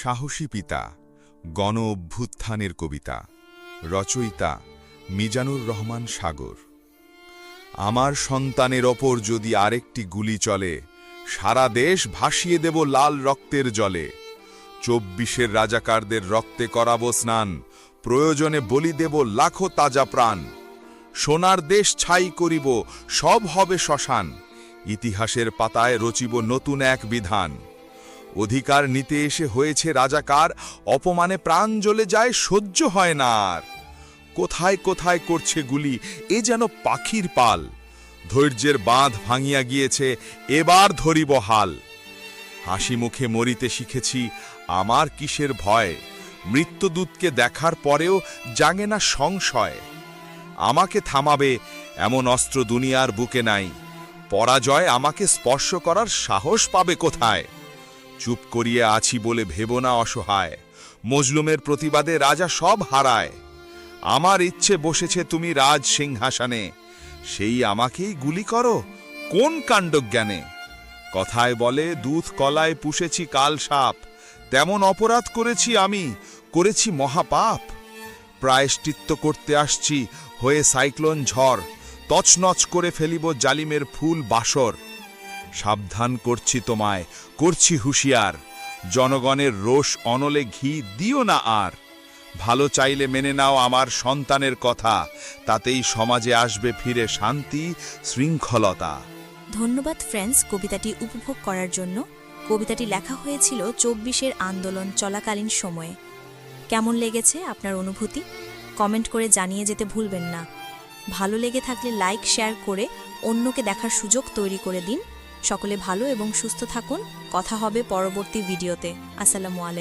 সাহসী পিতা গণ অভ্যুত্থানের কবিতা, রচয়িতা মিজানুর রহমান সাগর। আমার সন্তানের ওপর যদি আরেকটি গুলি চলে, সারা দেশ ভাসিয়ে দেব লাল রক্তের জলে। চব্বিশের রাজাকারদের রক্তে করাবো স্নান, প্রয়োজনে বলি দেব লাখো তাজা প্রাণ। সোনার দেশ ছাই করিব, সব হবে শ্মশান, ইতিহাসের পাতায় রচিব নতুন এক বিধান। অধিকার নিতে এসে হয়েছে রাজাকার, অপমানে প্রাণ জ্বলে যায়, সহ্য হয় না আর। কোথায় কোথায় করছে গুলি, এ যেন পাখির পাল। ধৈর্যের বাঁধ ভাঙিয়া গিয়েছে, এবার ধরিব হাল। হাসি মুখে মরিতে শিখেছি, আমার কিসের ভয়? মৃত্যুদূতকে দেখার পরেও জাগে না সংশয়। আমাকে থামাবে, এমন অস্ত্র দুনিয়ার বুকে নাই। পরাজয় আমাকে স্পর্শ করার সাহস পাবে কোথায়? চুপ করিয়ে আছি বলে ভেব না অসহায়। মজলুমের প্রতিবাদে রাজা সব হারায়। আমার ইচ্ছে বসেছে তুমি রাজ সিংহাসনে। সেই আমাকেই গুলি করো, কোন কাণ্ডজ্ঞানে? কথায় বলে দুধ কলায় পুষেছি কাল সাপ। তেমন অপরাধ করেছি আমি, করেছি মহাপাপ। প্রায়শ্চিত্ত করতে আসছি, হয়ে সাইক্লোন ঝড়। তছনছ করে ফেলিব জালিমের ফুল বাসর। সাবধান করছি তোমায়, করছি হুঁশিয়ার। জনগণের রোষ অনলে ঘি দিও না আর। ভালো চাইলে মেনে নাও আমার সন্তানের কথা, তাতেই সমাজে আসবে ফিরে শান্তি, শৃঙ্খলতা। ধন্যবাদ ফ্রেন্ডস কবিতাটি উপভোগ করার জন্য। কবিতাটি লেখা হয়েছিল চব্বিশের আন্দোলন চলাকালীন সময়ে। কেমন লেগেছে আপনার অনুভূতি? কমেন্ট করে জানিয়ে যেতে ভুলবেন না। ভালো লেগে থাকলে লাইক, শেয়ার করে অন্যকে দেখার সুযোগ তৈরি করে দিন। সকলে ভালো এবং সুস্থ থাকুন। কথা হবে পরবর্তী ভিডিওতে। আসসালামু আলাইকুম।